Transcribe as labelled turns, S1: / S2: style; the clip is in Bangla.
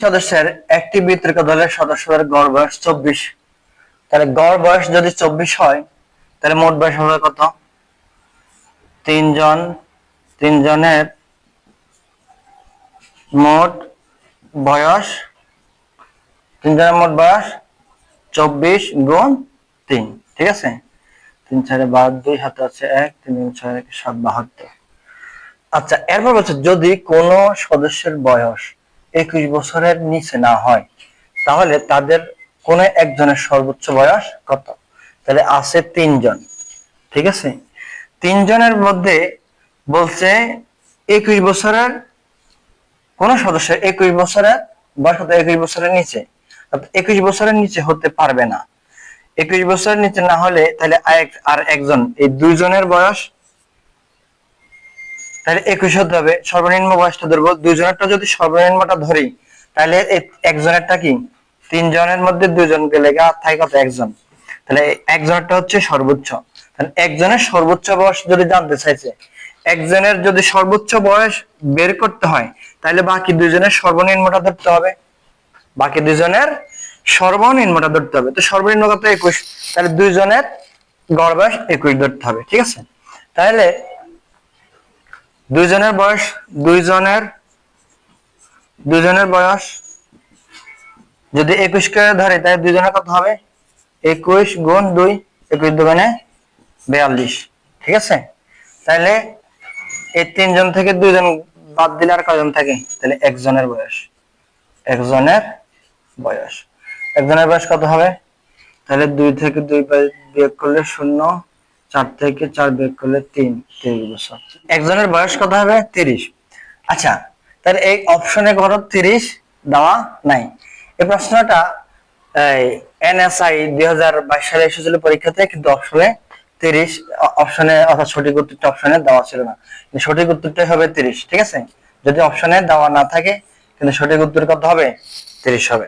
S1: সদস্যের একটি বিতর্ক দলের সদস্যদের গড় বয়স চব্বিশ। তাহলে গড় বয়স যদি চব্বিশ হয়, তাহলে মোট বয়স হবে কত? তিনজন, তিনজনের মোট বয়স, তিনজনের মোট বয়স চব্বিশ গুণ তিন, ঠিক আছে? তিন চারে বারো, দুই হাতে আছে এক, তিন ছয় সাত, বাহাত্তর। আচ্ছা এরপর বলছে, যদি কোন সদস্যের বয়স একুশ বছরের নিচে না হয়, তাহলে তাদের কোন একজনের সর্বোচ্চ বয়স কত? তাহলে আছে তিনজন, ঠিক আছে? তিনজনের মধ্যে বলছে একুশ বছরের, কোন সদস্য একুশ বছরের বয়স কত একুশ বছরের নিচে একুশ বছরের নিচে হতে পারবে না। একুশ বছরের নিচে না হলে তাহলে আর একজন, এই দুইজনের বয়স তাহলে একুশ হতে হবে। সর্বনিম্ন বয়সটা ধরবো। দুইজনেরটা যদি সর্বনিম্নটা ধরি, তাহলে একজনেরটা কি? তিনজনের মধ্যে দুইজন গেলে থাকে কত? একজন। তাহলে একজনেরটা হচ্ছে সর্বোচ্চ। একজনের সর্বোচ্চ বয়স যদি জানতে চাইছে, একজনের যদি সর্বোচ্চ বয়স বের করতে হয়, তাহলে বাকি দুজনের সর্বনিম্নটা ধরতে হবে। বাকি দুইজনের সর্বনিম্নটা ধরতে হবে। তো সর্বনিম্ন কত? একুশ। তাহলে দুইজনের গড় বয়স একুশ ধরতে হবে। ঠিক আছে? তাহলে দুইজনের বয়স দুইজনের দুইজনের বয়স যদি একুশ করে ধরে, তাহলে দুইজনের কত হবে? একুশ গুণ দুই, একুশ দুগুণে বিয়াল্লিশ। ঠিক আছে? তাহলে এই তিনজন থেকে দুইজন বাদ দিলে আর কয়জন থাকে? তাহলে একজনের বয়স। একজনের বয়স। একজনের বয়স কত হবে? তাহলে দুই থেকে দুই বিয়োগ করলে শূন্য। চার থেকে চার বিয়োগ করলে তিন তিরিশ বছর। একজনের বয়স কত হবে? তিরিশ। আচ্ছা তাহলে এই অপশনে কত তিরিশ, দেওয়া নাই। এই প্রশ্নটা এনএসআই দুই হাজার বাইশ সালে এসেছিল পরীক্ষাতে, কিন্তু অপশনে তিরিশ অপশনে অর্থাৎ সঠিক উত্তরটা অপশনে দেওয়া ছিল না। সঠিক উত্তরটাই হবে তিরিশ, ঠিক আছে? যদি অপশনে দেওয়া না থাকে, কিন্তু সঠিক উত্তর কত হবে? তিরিশ হবে।